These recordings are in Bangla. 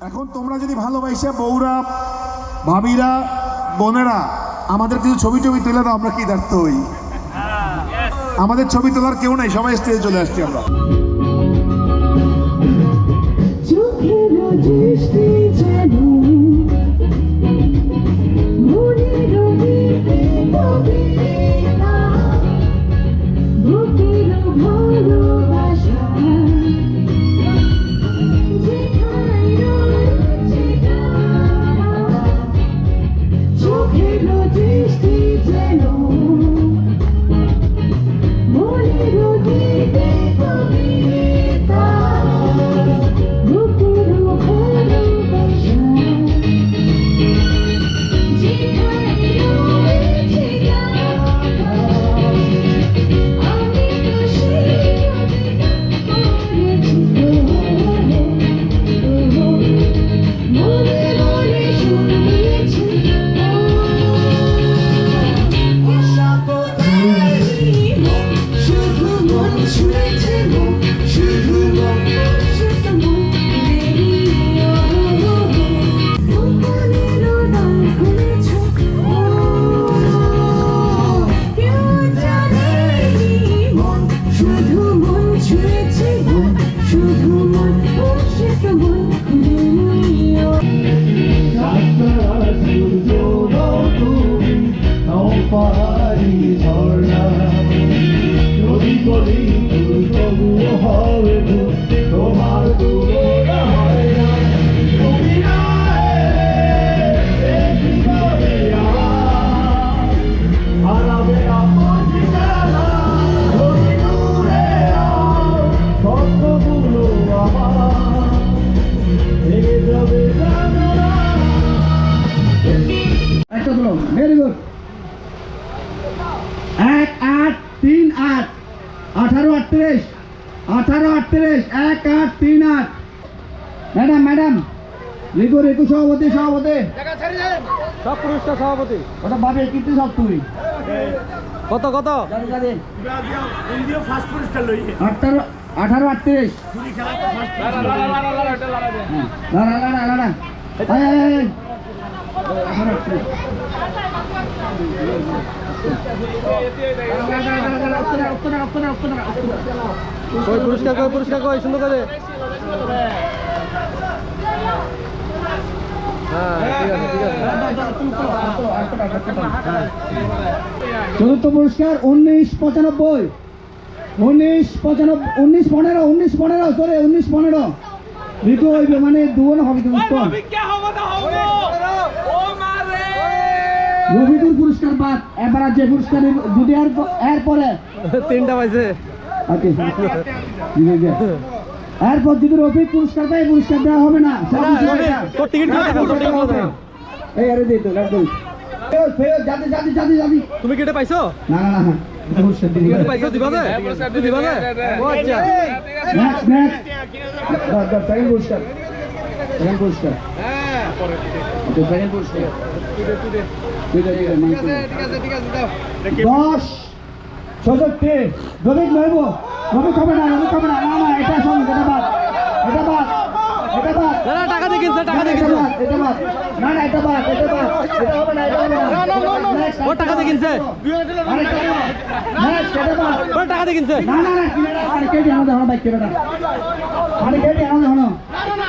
এখন তোমরা যদি ভালোবাসে বউরা ভাবিরা বোনেরা আমাদের কিছু ছবি টবি তুলে দাও আমরা কি দার্থ হই? আমাদের ছবি তোলার কেউ নাই সবাই স্টেজে চলে আসছি আমরা। সভাপতি সভাপতি। সব পুরস্কার সভাপতি। ওটা ভাবে কিন্তু সব তুই? কত কত? আঠারো আঠারো আটত্রিশ। পুরস্কার। কই পুরস্কার কই সুন্দর করে হ্যাঁ ঠিক আছে ঠিক আছে চতুর্থ পুরস্কার উনিশ পঁচানব্বই। উনিশ পঁচানব্বই উনিশ পনেরো উনিশ পনেরো সরি উনিশ পনেরো। ঋতু হইবে মানে দুজন হবে রবিদুর পুরস্কার বাদ এবার যে পুরস্কার আর এরপরে? তিনটা পাইছে। ওকে এরপর যদি রফিক পুরস্কার পায় পুরস্কার দেওয়া হবে না। এই আরে তুমি কেটে পাইছো? না না না দশ ছষট্টি। রবিক নইব রবিক হবে না রবিক হবে না না না এটা শোন এটা বাদ এটা বাদ এটা বাদ না না টাকা দিয়ে কিনছে টাকা না, দিয়ে এটা কিনছে বাদ এটা বাদ না না এটা বাদ এটা বাদ এটা হবে না এটা হবে না Next, ও টাকা দিয়ে কিনছে ও টাকা দিয়ে কিনছে না না না কিনে না আরে কেটে আনো দেখো বাইক কেটে না আরে কেটে আনো দেখো না না না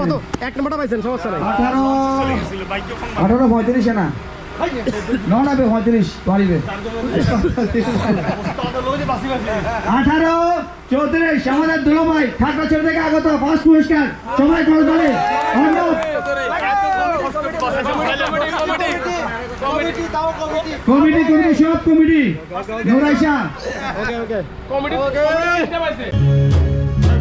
কত এক নম্বরটা পাইছেন সমস্যা নাই আঠারো আঠারো পঁয়ত্রিশে না ন নাবে পঁয়ত্রিশ পারিবে আঠারো চৌত্রিশ আমাদের দুলো ভাই ঠাকুর ছেড়ে থেকে আগত ফার্স্ট পুরস্কার সবাই কল করে কমিটি কমিটি সব কমিটি ওকে ওকে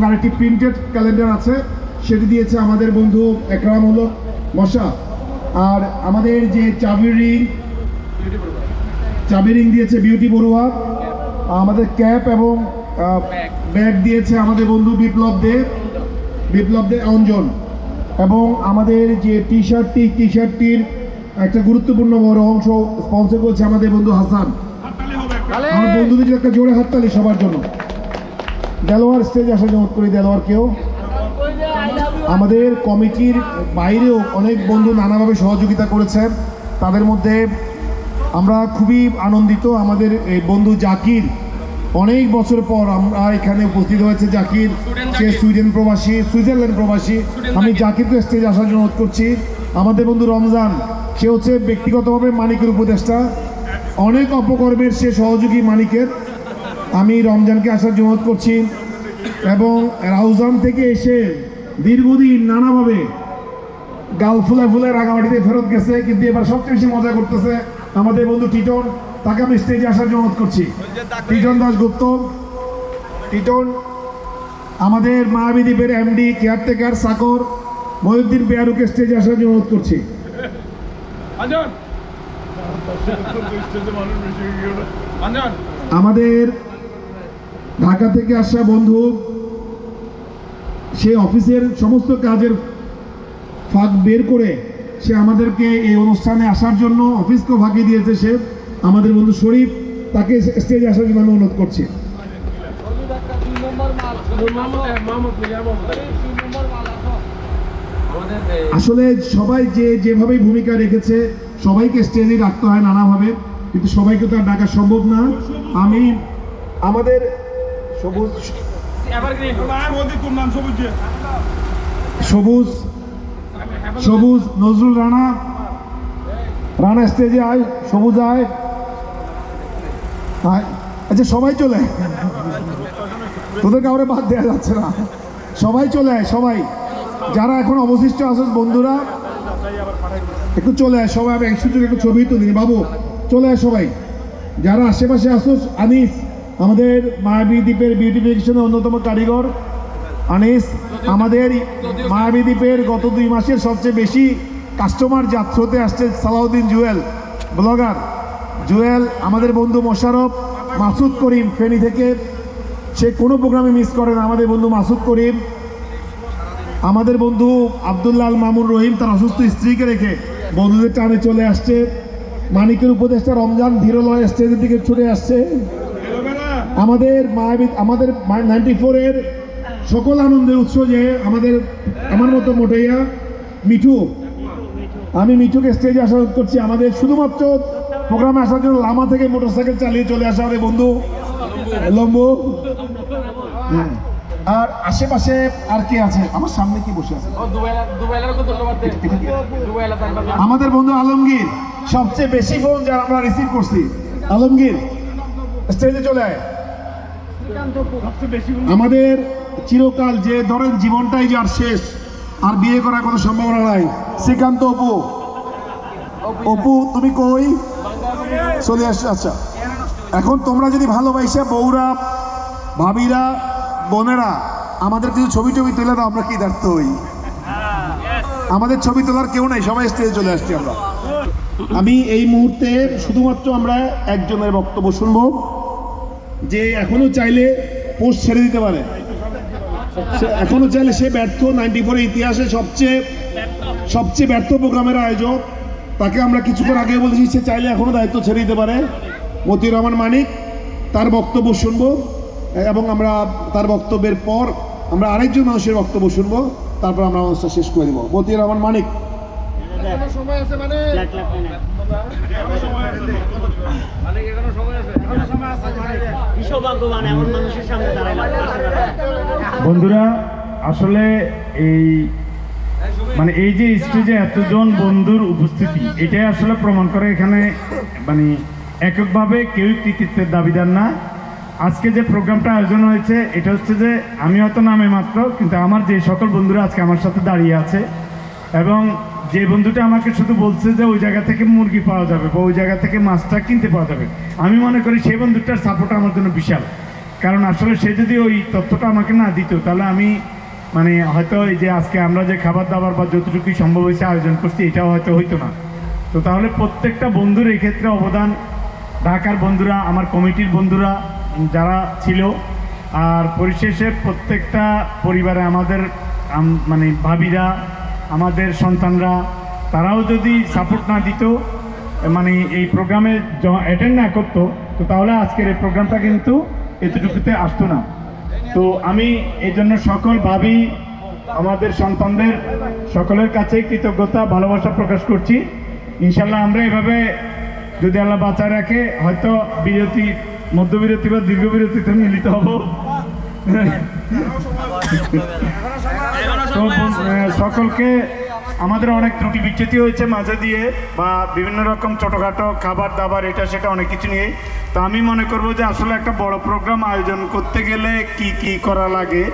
এবং আরেকটি প্রিন্টেড ক্যালেন্ডার আছে। সেটি দিয়েছে আমাদের বন্ধু একরাম হলো মশা। আর আমাদের যে চাবি রিং চাবি রিং দিয়েছে বিউটি বড়ুয়া আমাদের ক্যাপ এবং ব্যাগ দিয়েছে আমাদের বন্ধু বিপ্লব দে বিপ্লব দে অঞ্জন। এবং আমাদের যে টি শার্টটি টি শার্টটির একটা গুরুত্বপূর্ণ বড় অংশ স্পন্সর করছে আমাদের বন্ধু হাসান। আমার বন্ধুদের একটা জোরে হাততালি সবার জন্য। দেলোয়ার স্টেজ আসার জন্য করি দেলোয়ারকেও। আমাদের কমিটির বাইরেও অনেক বন্ধু নানাভাবে সহযোগিতা করেছেন। তাদের মধ্যে আমরা খুবই আনন্দিত। আমাদের এই বন্ধু জাকির অনেক বছর পর আমরা এখানে উপস্থিত হয়েছে। জাকির সে সুইডেন প্রবাসী সুইজারল্যান্ড প্রবাসী। আমি জাকিরকে স্টেজ আসার জন্য অনুরোধ করছি। আমাদের বন্ধু রমজান সে হচ্ছে ব্যক্তিগতভাবে মানিকের উপদেষ্টা। অনেক অপকর্মের সে সহযোগী মানিকের। আমি রমজানকে আসার অনুরোধ করছি এবং রাউজান থেকে এসে দীর্ঘদিন নানাভাবে গাল ফুলে ফুলে রাঙামাটিতে ফেরত গেছে কিন্তু এবার সবচেয়ে বেশি মজা করতেছে আমাদের বন্ধু টিটন। তাকে আমি স্টেজে আসার অনুরোধ করছি। টিটন দাসগুপ্ত টিটন আমাদের মায়াবী দ্বীপের এমডি কেয়ারটেকার সাকর মহিউদ্দিন পেয়ারুকে স্টেজে আসার জন্য অনুরোধ করছি আমাদের ঢাকা থেকে আসা বন্ধু, সে অফিসের সমস্ত কাজের ফাঁক বের করে সে আমাদেরকে এই অনুষ্ঠানে আসার জন্য অফিসকেও ফাঁকি দিয়েছে সে। আমাদের বন্ধু শরীফ তাকে স্টেজে আসার জন্য আমি অনুরোধ করছি। আসলে সবাই যে যেভাবেই ভূমিকা রেখেছে, সবাইকে স্টেজে রাখতে হয় নানাভাবে, কিন্তু সবাইকে তো আর ডাকা সম্ভব না। আমি আমাদের সবুজ। সবুজ। সবুজ। নজরুল রানা। রানা স্টেজে আয়। সবুজ আয়। আচ্ছা সবাই চলে। তোদের কাউরে বাদ দেওয়া যাচ্ছে না। সবাই চলে আয় সবাই। যারা এখন অবশিষ্ট আছে বন্ধুরা একটু চলে আয়। সবাই আমি একশো একটু ছবি তুলি বাবু চলে আয় সবাই। যারা আশেপাশে আসোস আনিস। আমাদের মায়াবী দ্বীপের বিউটিফিকেশনের অন্যতম কারিগর আনিস। আমাদের মায়াবী দ্বীপের গত দুই মাসের সবচেয়ে বেশি কাস্টমার যাত্রতে আসছে সালাউদ্দিন জুয়েল ব্লগার জুয়েল, আমাদের বন্ধু মোশারফ, মাসুদ করিম ফেনী থেকে। সে কোনো প্রোগ্রামে মিস করে না, আমাদের বন্ধু মাসুদ করিম। আমাদের বন্ধু আবদুল্লাহ মামুন রহিম, তার অসুস্থ স্ত্রীকে রেখে বন্ধুদের টানে চলে আসছে। মানিকের উপদেষ্টা রমজান ধীরলয় স্টেজের দিকে ছুটে আসছে। আমাদের মায়াবী আমাদের নাইনটি ফোরের সকল আনন্দের উৎস যে আমাদের আমার মতো মোটাইয়া মিঠু। আমি মিঠুকে স্টেজে আসা করছি। আমাদের শুধুমাত্র প্রোগ্রামে আসার জন্য লামা থেকে মোটরসাইকেল চালিয়ে চলে আসা আমাদের বন্ধু। লম্বু। হ্যাঁ। আর আশেপাশে আর কে আছে? আমার সামনে কি বসে আছে? আমাদের বন্ধু আলমগীর সবচেয়ে বেশি ফোন যারা আমরা রিসিভ করছি। আলমগীর স্টেজে চলে আয়। আমাদের চিরকাল যে ধরেন জীবনটাই যার শেষ, আর বিয়ে করার কোনো সম্ভাবনা নাই। শ্রীকান্ত অপু। অপু, তুমি কই? চলে আসছো আচ্ছা। এখন তোমরা যদি ভালোবাসে বৌরা ভাবিরা, বোনেরা, আমাদের কিছু ছবি টবি তুলে দাও, আমরা কি ব্যর্থ হই? আমাদের ছবি তোলার কেউ নাই, সবাই স্টেজে চলে আসছি আমরা। আমি এই মুহূর্তে শুধুমাত্র আমরা একজনের বক্তব্য শুনব। যে এখনও চাইলে পোস্ট ছেড়ে দিতে পারে। সে- এখনও চাইলে সে ব্যর্থ। নাইনটি ফোরের ইতিহাসে সবচেয়ে সবচেয়ে ব্যর্থ প্রোগ্রামের আয়োজক। তাকে আমরা কিছুক্ষণ আগে বলেছি, সে চাইলে এখনও দায়িত্ব ছেড়ে দিতে পারে। মতিউর রহমান মানিক, তার বক্তব্য শুনব। এবং আমরা তার বক্তব্যের পর আমরা আরেকজন মানুষের বক্তব্য শুনব। তারপর আমরা অনুষ্ঠান শেষ করে দেবো। মতিউর রহমান মানিক। বন্ধুরা আসলে এই মানে এই যে স্টেজে এতজন বন্ধুর উপস্থিতি এটাই আসলে প্রমাণ করে এখানে মানে এককভাবে কেউই কৃতিত্বের দাবিদার না। আজকে যে প্রোগ্রামটা আয়োজন হয়েছে এটা হচ্ছে যে আমি হয়তো নামে মাত্র কিন্তু আমার যে সকল বন্ধুরা আজকে আমার সাথে দাঁড়িয়ে আছে এবং যে বন্ধুটা আমাকে শুধু বলছে যে ওই জায়গা থেকে মুরগি পাওয়া যাবে বা ওই জায়গা থেকে মাছটা কিনতে পাওয়া যাবে, আমি মনে করি সেই বন্ধুটার সাপোর্ট আমার জন্য বিশাল। কারণ আসলে সে যদি ওই তথ্যটা আমাকে না দিত, তাহলে আমি মানে হয়তো এই যে আজকে আমরা যে খাবার দাবার বা যতটুকুই সম্ভব হয়েছে আয়োজন করছি, এটাও হয়তো হইতো না। তো তাহলে প্রত্যেকটা বন্ধুর এই ক্ষেত্রে অবদান, ঢাকার বন্ধুরা, আমার কমিটির বন্ধুরা যারা ছিল, আর পরিশেষে প্রত্যেকটা পরিবারে আমাদের মানে ভাবিরা আমাদের সন্তানরা তারাও যদি সাপোর্ট না দিত মানে এই প্রোগ্রামে অ্যাটেন্ড না করতো তো তাহলে আজকের এই প্রোগ্রামটা কিন্তু এতটুকুতে আসতো না। তো আমি এই জন্য সকল ভাবি আমাদের সন্তানদের সকলের কাছে কৃতজ্ঞতা ভালোবাসা প্রকাশ করছি। ইনশাল্লাহ আমরা এভাবে যদি আল্লাহ বাঁচায় রাখে হয়তো বিরতি মধ্যবিরতি বা দীর্ঘ বিরতিতে মিলিত হব। তো সকলকে আমাদের অনেক ত্রুটি বিচ্যুতি হয়েছে মাঝে দিয়ে বা বিভিন্ন রকম ছোটোখাটো খাবার দাবার এটা সেটা অনেক কিছু নিয়ে। তো আমি মনে করব যে আসলে একটা বড় প্রোগ্রাম আয়োজন করতে গেলে কি কি করা লাগে?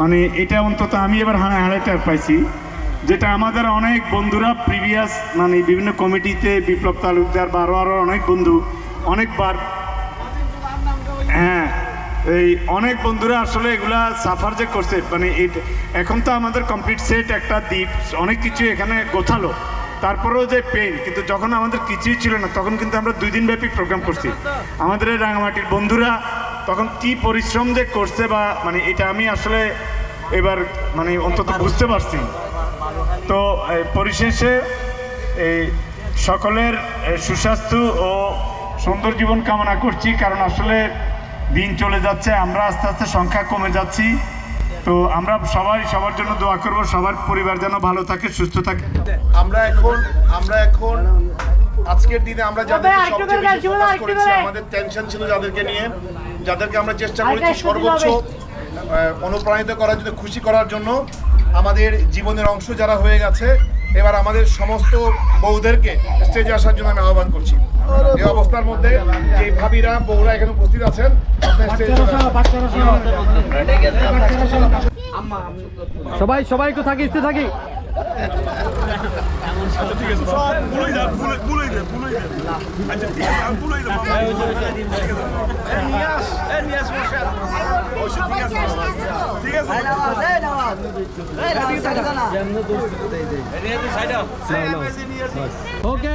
মানে এটা অন্তত আমি এবার হাড়ে হাড়ে টের পাইছি। যেটা আমাদের অনেক বন্ধুরা প্রিভিয়াস মানে বিভিন্ন কমিটিতে বিপ্লব তালুকদার বা আরও আরও অনেক বন্ধু অনেকবার হ্যাঁ এই অনেক বন্ধুরা আসলে এগুলা সাফার যে করছে মানে এখন তো আমাদের কমপ্লিট সেট একটা দ্বীপ, অনেক কিছু এখানে গোছালো। তারপরেও যে পেন কিন্তু যখন আমাদের কিছুই ছিল না, তখন কিন্তু আমরা দুই দিন ব্যাপী প্রোগ্রাম করছি। আমাদের এই রাঙামাটির বন্ধুরা তখন কি পরিশ্রম যে করছে বা মানে এটা আমি আসলে এবার মানে অন্তত বুঝতে পারছি। তো পরিশেষে এই সকলের সুস্বাস্থ্য ও সুন্দর জীবন কামনা করছি, কারণ আসলে দিন চলে যাচ্ছে আমরা আস্তে আস্তে সংখ্যা কমে যাচ্ছি। তো আমরা সবাই সবার জন্য দোয়া করব সবার পরিবার যেন ভালো থাকে সুস্থ থাকে। আমরা এখন আমরা এখন আজকের দিনে আমরা যাদেরকে সবচেয়ে বেশি ফোকাস করেছি আমাদের টেনশন ছিল যাদেরকে নিয়ে যাদেরকে আমরা চেষ্টা করেছি সর্বোচ্চ অনুপ্রাণিত করার জন্য খুশি করার জন্য। আমাদের জীবনের অংশ যারা হয়ে গেছে এবার আমাদের সমস্ত বউদেরকে স্টেজে আসার জন্য আমি আহ্বান করছি। এই অবস্থার মধ্যে যে ভাবিরা বউরা এখানে উপস্থিত আছেন। সবাই সবাই একটু থাকি স্থির থাকি। ওকে